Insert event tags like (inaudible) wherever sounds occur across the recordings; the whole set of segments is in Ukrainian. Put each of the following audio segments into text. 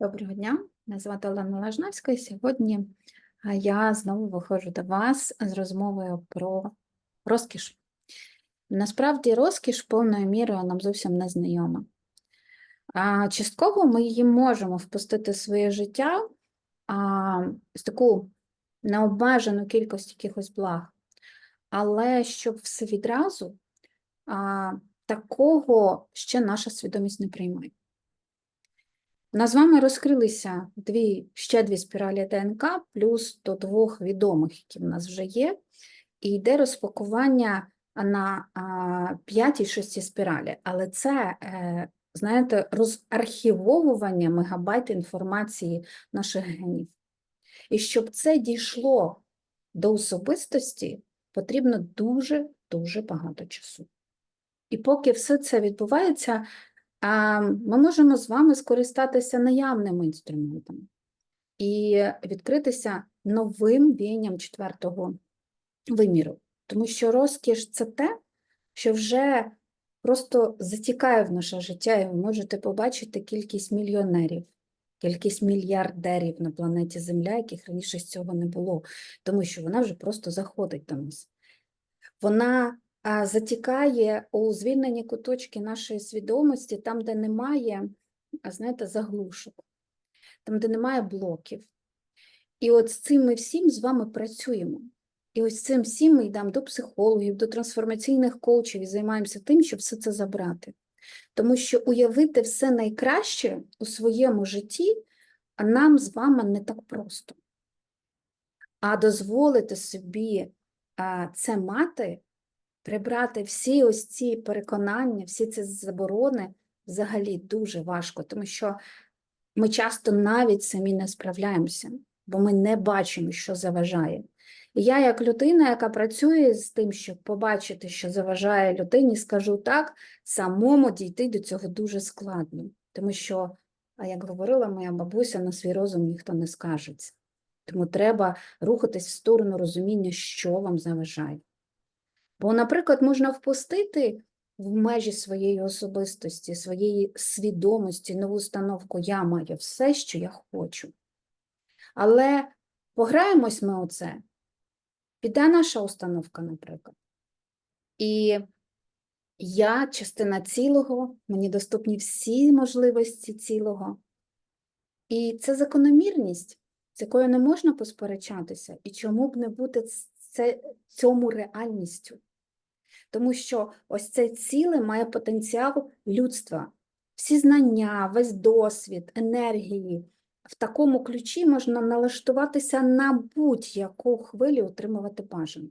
Доброго дня, мене звати Олена Лажнавська, і сьогодні я знову виходжу до вас з розмовою про розкіш. Насправді, розкіш повною мірою нам зовсім не знайома. Частково ми її можемо впустити в своє життя а, з таку необмежену кількість якихось благ. Але щоб все відразу, а, такого ще наша свідомість не приймає. У нас з вами розкрилися дві, ще дві спіралі ДНК, плюс до двох відомих, які в нас вже є, і йде розпакування на п'ятій шостій спіралі. Але це, е, знаєте, розархівовування мегабайт інформації наших генів. І щоб це дійшло до особистості, потрібно дуже-дуже багато часу. І поки все це відбувається, Ми можемо з вами скористатися наявними інструментами і відкритися новим віянням четвертого виміру, тому що розкіш це те, що вже просто затікає в наше життя, і ви можете побачити кількість мільйонерів, кількість мільярдерів на планеті Земля, яких раніше з цього не було, тому що вона вже просто заходить до нас. Вона затікає у звільнені куточки нашої свідомості, там, де немає, знаєте, заглушок, там, де немає блоків. І от з цим ми всім з вами працюємо. І ось цим всім ми йдемо до психологів, до трансформаційних коучів і займаємося тим, щоб все це забрати. Тому що уявити все найкраще у своєму житті, нам з вами не так просто. А дозволити собі це мати прибрати всі ось ці переконання, всі ці заборони взагалі дуже важко, тому що ми часто навіть самі не справляємося, бо ми не бачимо, що заважає. І я, як людина, яка працює з тим, щоб побачити, що заважає людині, скажу так, самому дійти до цього дуже складно, тому що, а як говорила моя бабуся, на свій розум ніхто не скажеться. Тому треба рухатись в сторону розуміння, що вам заважає. Бо, наприклад, можна впустити в межі своєї особистості, своєї свідомості, нову установку Я маю все, що я хочу. Але пограємось ми у це, піде наша установка, наприклад. І я частина цілого, мені доступні всі можливості цілого. І це закономірність, з якою не можна посперечатися, і чому б не бути це, цьому реальністю. Тому що ось це ціле має потенціал людства. Всі знання, весь досвід, енергії. В такому ключі можна налаштуватися на будь-яку хвилю отримувати бажане.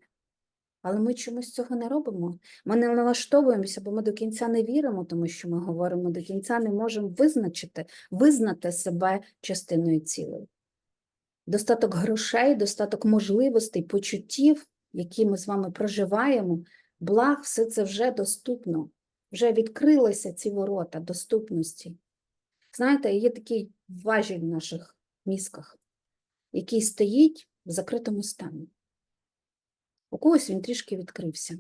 Але ми чомусь цього не робимо. Ми не налаштовуємося, бо ми до кінця не віримо, тому що ми говоримо до кінця не можемо визначити, визнати себе частиною цілої. Достаток грошей, достаток можливостей, почуттів, які ми з вами проживаємо, благ, все це вже доступно, вже відкрилися ці ворота доступності. Знаєте, є такий важіль в наших мізках, який стоїть в закритому стані. У когось він трішки відкрився,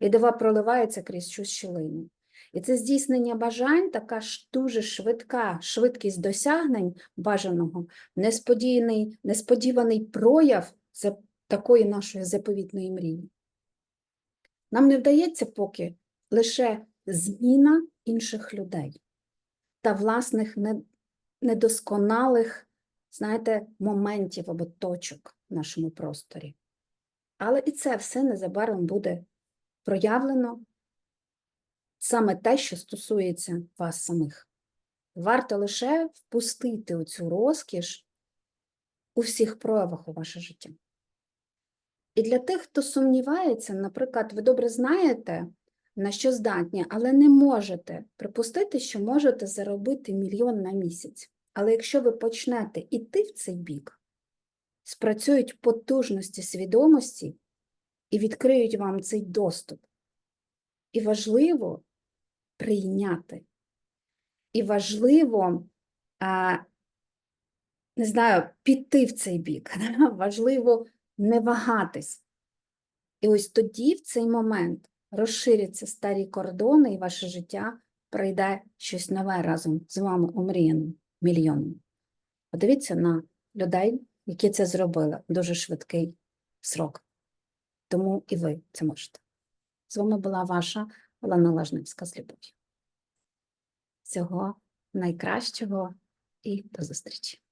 і дива проливається крізь щось щілину. І це здійснення бажань, така ж дуже швидка швидкість досягнень бажаного, несподіваний, несподіваний прояв такої нашої заповітної мрії. Нам не вдається поки лише зміна інших людей та власних недосконалих, знаєте, моментів або точок в нашому просторі. Але і це все незабаром буде проявлено саме те, що стосується вас самих. Варто лише впустити оцю розкіш у всіх проявах у ваше життя. І для тих, хто сумнівається, наприклад, ви добре знаєте, на що здатні, але не можете припустити, що можете заробити мільйон на місяць. Але якщо ви почнете йти в цей бік, спрацюють потужності свідомості і відкриють вам цей доступ. І важливо прийняти. І важливо, не знаю, піти в цей бік. (laughs) Важливо не вагатись. І ось тоді, в цей момент, розширяться старі кордони, і ваше життя прийде щось нове разом з вами омріяним. мільйоном. Подивіться на людей, які це зробили дуже швидкий срок. Тому і ви це можете. З вами була ваша Олена Лажневська з любов'ю. Всього найкращого і до зустрічі!